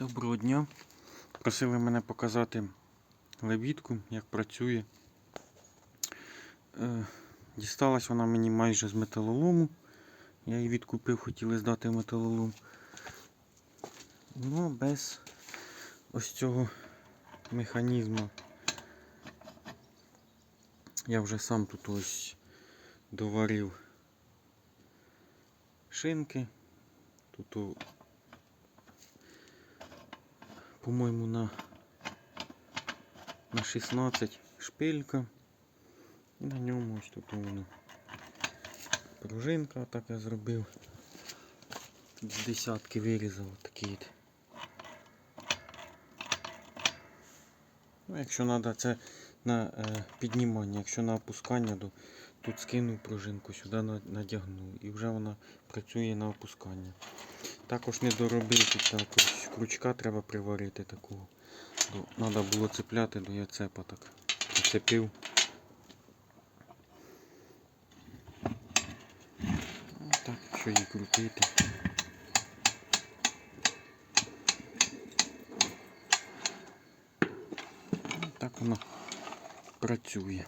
Доброго дня. Просили мене показати лебідку, як працює. Е, Дісталась вона мені майже з металолому. Я її відкупив, хотіли здати металолом. Ну, без ось цього механізму. Я вже сам тут ось доварив шинки. Тут по-моєму, на, на 16 шпилька. І на ньому ось тут воно. Пружинка так я зробив. З десятки вирізав такий. Ну, якщо треба, це на е, піднімання, якщо на опускання, то тут скинув пружинку, сюди на- надягнув і вже вона працює на опускання. Також не доробив тут крючка треба приварити такого. Треба було цепляти до яцепа так. Зацепив. Ну, Так, якщо її крутити. Так воно працює.